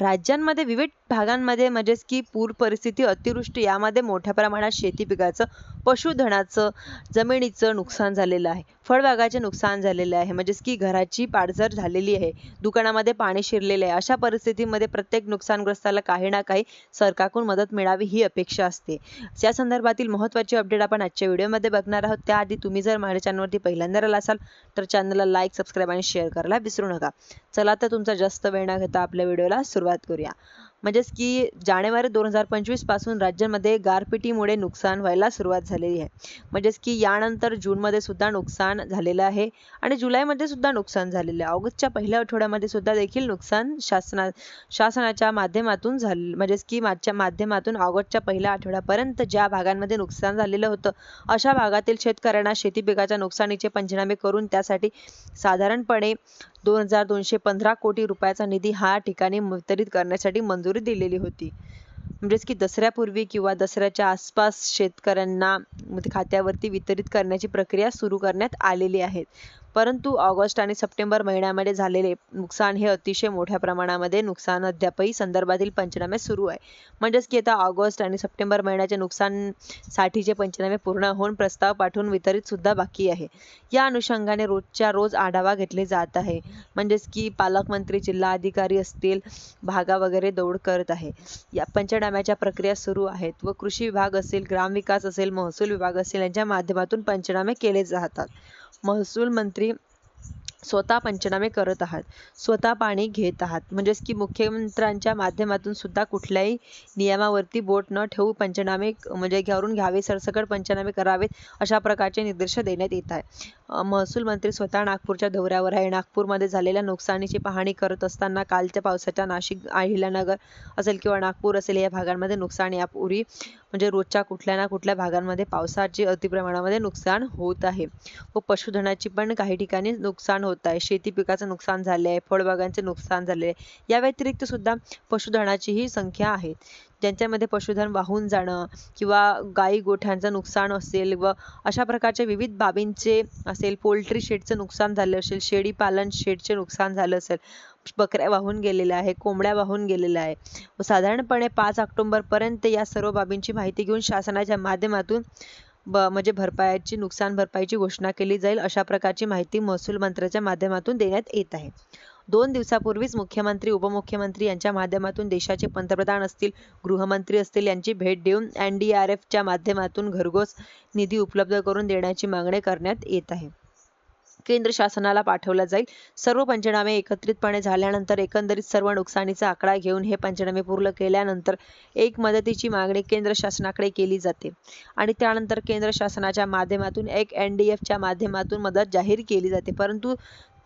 राज्यांमध्ये विविध भागांमध्ये म्हणजेच की पूर परिस्थिती अतिवृष्टी यामध्ये मोठ्या प्रमाणात शेती पिकाचं पशुधनाचं जमिनीचं नुकसान झालेलं आहे. फळबागाचे नुकसान झालेले आहे. म्हणजेच की घराची पाडझर झालेली आहे. दुकानामध्ये पाणी शिरलेले आहे. अशा परिस्थितीमध्ये प्रत्येक नुकसानग्रस्ताला काही ना काही सरकारकडून मदत मिळावी ही अपेक्षा असते. या संदर्भातील महत्त्वाची अपडेट आपण आजच्या व्हिडिओमध्ये बघणार आहोत. त्याआधी तुम्ही जर माझ्या चॅनलवरती पहिल्यांदा आला असाल तर चॅनलला लाईक सबस्क्राईब आणि शेअर करायला विसरू नका. चला तर तुमचा जास्त वेळ न घेता आपल्या व्हिडिओला सुरुवात करूया. म्हणजेच की जानेवारी दोन हजार पंचवीसपासून राज्यामध्ये गारपिटीमुळे नुकसान व्हायला सुरुवात झालेली आहे. म्हणजेच की यानंतर जूनमध्ये सुद्धा नुकसान झालेलं आहे आणि जुलैमध्ये सुद्धा नुकसान झालेलं आहे. ऑगस्टच्या पहिल्या आठवड्यामध्ये सुद्धा देखील नुकसान शासना शासनाच्या माध्यमातून झाले म्हणजेच की मागच्या माध्यमातून ऑगस्टच्या पहिल्या आठवड्यापर्यंत ज्या भागांमध्ये नुकसान झालेलं होतं अशा भागातील शेतकऱ्यांना शेती पिकाच्या नुकसानीचे पंचनामे करून त्यासाठी साधारणपणे दोन हजार दोनशे पंधरा कोटी रुपयाचा निधी हा ठिकाणी वितरित करण्यासाठी मंजुरी दिलेली होती. म्हणजेच की दसऱ्यापूर्वी किंवा दसऱ्याच्या आसपास शेतकऱ्यांना खात्यावरती वितरित करण्याची प्रक्रिया सुरू करण्यात आलेली आहे. परंतु ऑगस्ट आणि सप्टेंबर महिन्यामध्ये झालेले नुकसान हे अतिशय मोठ्या प्रमाणामध्ये नुकसान अद्यापही संदर्भातील पंचनामे सुरू आहे. म्हणजेच की आता ऑगस्ट आणि सप्टेंबर महिन्याचे नुकसान साठीचे पंचनामे पूर्ण होऊन प्रस्ताव पाठवून वितरित सुद्धा बाकी आहे. या अनुषंगाने रोजच्या रोज आढावा घेतले जात आहे. म्हणजेच की पालकमंत्री जिल्हा अधिकारी असतील भागा वगैरे दौड करत आहे. या पंचनाम्याच्या प्रक्रिया सुरू आहेत व कृषी विभाग असेल ग्रामविकास असेल महसूल विभाग असेल यांच्या माध्यमातून पंचनामे केले जातात. महसूल मंत्री स्वतः पंचनामे करत आहात. स्वतः पाणी घेत आहात. म्हणजेच की मुख्यमंत्र्यांच्या माध्यमातून सुद्धा कुठल्याही नियमावरती बोट न ठेवू पंचनामे म्हणजे घरून घ्यावे सरसकट पंचनामे करावेत अशा प्रकारचे निर्देश देण्यात येत आहे महसूल मंत्री स्वतः नागपूरच्या दौऱ्यावर आहे. नागपूरमध्ये झालेल्या नुकसानीची पाहणी करत असताना कालच्या पावसाच्या नाशिक अहिल्यानगर असेल किंवा नागपूर असेल या भागांमध्ये नुकसान यापूर्वी म्हणजे रोजच्या कुठल्या ना कुठल्या भागांमध्ये पावसाचे अतिप्रमाणामध्ये नुकसान होत आहे. व पशुधनाची पण काही ठिकाणी नुकसान होत आहे शेती पिकाचं नुकसान झाले आहे फळबागांचे नुकसान झाले आहे या व्यतिरिक्त सुद्धा पशुधनाचीही संख्या आहे. ज्यांच्यामध्ये पशुधन वाहून जाणं किंवा गाई गोठ्यांचं नुकसान असेल व अशा प्रकारच्या विविध बाबींचे असेल पोल्ट्री शेडचं नुकसान झालं असेल शेळी पालन शेडचे नुकसान झालं असेल बकऱ्या वाहून गेलेल्या आहे कोंबड्या वाहून गेलेल्या आहे. व साधारणपणे पाच ऑक्टोबरपर्यंत या सर्व बाबींची माहिती घेऊन शासनाच्या माध्यमातून ब म्हणजे भरपाईची नुकसान भरपाईची घोषणा केली जाईल अशा प्रकारची माहिती महसूल मंत्र्याच्या माध्यमातून देण्यात येत आहे. दोन दिवसापूर्वीच मुख्यमंत्री उपमुख्यमंत्री यांच्या माध्यमातून देशाचे पंतप्रधान असतील गृहमंत्री असतील यांची भेट देऊन एन डी आर एफच्या माध्यमातून घरघोस निधी उपलब्ध करून देण्याची मागणी करण्यात येत आहे. केंद्र शासनाला पाठवला जाईल. सर्व पंचनामे एकत्रितपणे झाल्यानंतर एकंदरीत सर्व नुकसानीचा आकडा घेऊन हे पंचनामे पूर्ण केल्यानंतर एक मदतीची मागणी केंद्र शासनाकडे केली जाते. आणि त्यानंतर केंद्र शासनाच्या माध्यमातून एक एन डी एफच्या माध्यमातून मदत जाहीर केली जाते. परंतु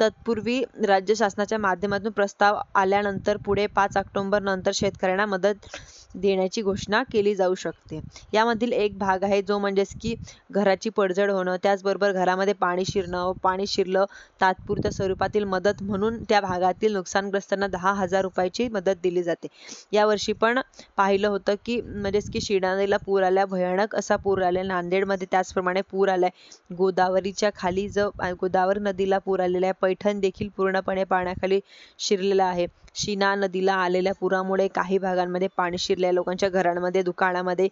तत्पूर्वी राज्य शासनाच्या माध्यमातून प्रस्ताव आल्यानंतर पुढे पाच ऑक्टोबर नंतर शेतकऱ्यांना मदत देण्याची घोषणा केली जाऊ शकते. यामधील एक भाग आहे जो म्हणजेच की घराची पडझड होणं त्याचबरोबर घरामध्ये पाणी शिरणं पाणी शिरलं तात्पुरत्या स्वरूपातील मदत म्हणून त्या भागातील नुकसानग्रस्तांना दहा हजार रुपयाची मदत दिली जाते. यावर्षी पण पाहिलं होतं की म्हणजेच की शिणा नदीला पूर आला भयानक असा पूर आला नांदेडमध्ये त्याचप्रमाणे पूर आलाय. गोदावरीच्या खाली जो गोदावरी नदीला पूर आलेला आहे. पैठण देखील पूर्णपणे पाण्याखाली शिरलेला आहे. शिना नदीला आलेल्या पुरामुळे काही भागांमध्ये पाणी शिरल्या. लोकांच्या घरांमध्ये दुकानामध्ये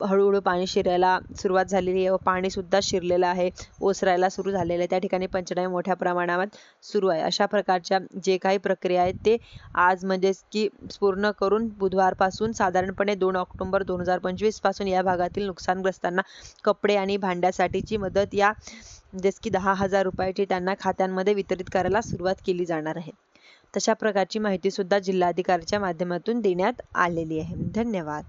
हळूहळू पाणी शिरायला सुरुवात झालेली आहे व पाणीसुद्धा शिरलेलं आहे. ओसरायला सुरू झालेलं आहे. त्या ठिकाणी पंचनामे मोठ्या प्रमाणावर सुरू आहे. अशा प्रकारच्या जे काही प्रक्रिया आहेत ते आज म्हणजेच की पूर्ण करून बुधवारपासून साधारणपणे दोन ऑक्टोबर दोन हजार पंचवीसपासून या भागातील नुकसानग्रस्तांना कपडे आणि भांड्यासाठीची मदत या म्हणजेच की दहा हजार रुपयाची त्यांना खात्यांमध्ये वितरित करायला सुरुवात केली जाणार आहे. तशा प्रकारची माहितीसुद्धा जिल्हाधिकारीच्या जिल्हाधिकाऱ्याच्या माध्यमातून देण्यात आलेली आहे. धन्यवाद.